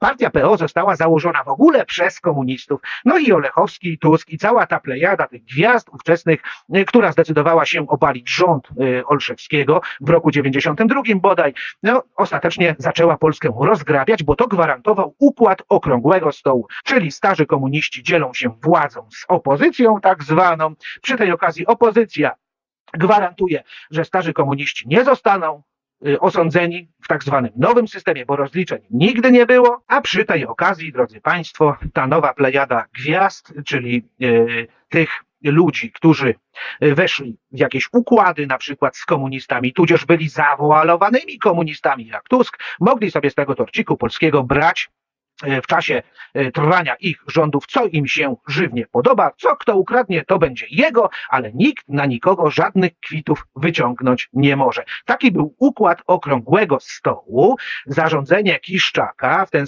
Partia PO została założona w ogóle przez komunistów. No i Olechowski, Tusk i cała ta plejada tych gwiazd ówczesnych, y, która zdecydowała się obalić rząd y, Olszewskiego w roku 92 bodaj, no ostatecznie zaczęła Polskę rozgrabiać, bo to gwarantował układ okrągłego stołu, czyli starzy komuniści dzielą się władzą z opozycją tak zwaną. Przy tej okazji opozycja gwarantuje, że starzy komuniści nie zostaną osądzeni w tak zwanym nowym systemie, bo rozliczeń nigdy nie było, a przy tej okazji, drodzy Państwo, ta nowa plejada gwiazd, czyli y, tych ludzi, którzy y, weszli w jakieś układy, na przykład z komunistami, tudzież byli zawoalowanymi komunistami, jak Tusk, mogli sobie z tego torciku polskiego brać w czasie e, trwania ich rządów, co im się żywnie podoba, co kto ukradnie, to będzie jego, ale nikt na nikogo żadnych kwitów wyciągnąć nie może. Taki był układ okrągłego stołu, zarządzenie Kiszczaka w ten